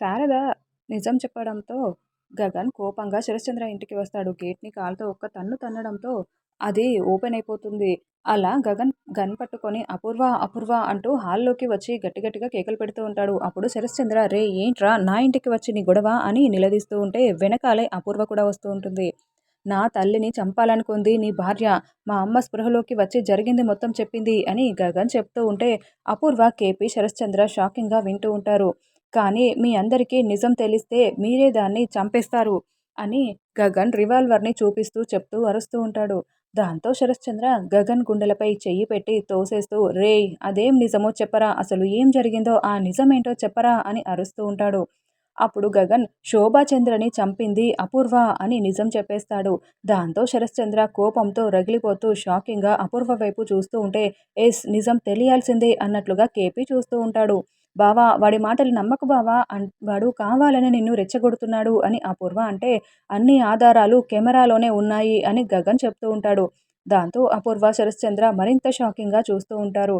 శారద నిజం చెప్పడంతో గగన్ కోపంగా శరశ్చంద్ర ఇంటికి వస్తాడు. గేట్‌ని కాలుతో ఒక్క తన్ను తన్నడంతో అది ఓపెన్ అయిపోతుంది. అలా గగన్ గన్ పట్టుకొని అపూర్వ అపూర్వ అంటూ హాల్లోకి వచ్చి గట్టి గట్టిగా కేకలు పెడుతూ ఉంటాడు. అప్పుడు శరశ్చంద్ర రే ఏంట్రా నా ఇంటికి వచ్చి నీ గొడవ అని నిలదీస్తూ ఉంటే వెనకాలే అపూర్వ కూడా వస్తూ ఉంటుంది. నా తల్లిని చంపాలనుకుంది నీ భార్య. మా అమ్మ స్పృహలోకి వచ్చి జరిగింది మొత్తం చెప్పింది అని గగన్ చెప్తూ ఉంటే అపూర్వ, కేపీ, శరశ్చంద్ర షాకింగ్‌గా వింటూ ఉంటారు. కానీ మీ అందరికీ నిజం తెలిస్తే మీరే దాన్ని చంపేస్తారు అని గగన్ రివాల్వర్‌ని చూపిస్తూ చెప్తూ అరుస్తూ ఉంటాడు. దాంతో శరశ్చంద్ర గగన్ గుండెలపై చెయ్యి పెట్టి తోసేస్తూ రేయ్ అదేం నిజమో చెప్పరా అసలు ఏం జరిగిందో ఆ నిజమేంటో చెప్పరా అని అరుస్తూ ఉంటాడు. అప్పుడు గగన్ శోభాచంద్రని చంపింది అపూర్వ అని నిజం చెప్పేస్తాడు. దాంతో శరశ్చంద్ర కోపంతో రగిలిపోతూ షాకింగ్‌గా అపూర్వ వైపు చూస్తూ ఉంటే ఎస్ నిజం తెలియాల్సిందే అన్నట్లుగా కేపీ చూస్తూ ఉంటాడు. బావా వాడి మాటలు నమ్మకు బావా వాడు కావాలని నిన్ను రెచ్చగొడుతున్నాడు అని అపూర్వ అంటే అన్ని ఆధారాలు కెమెరాలోనే ఉన్నాయి అని గగన్ చెప్తూ ఉంటాడు. దాంతో అపూర్వ, శరశ్చంద్ర మరింత షాకింగ్‌గా చూస్తూ ఉంటారు.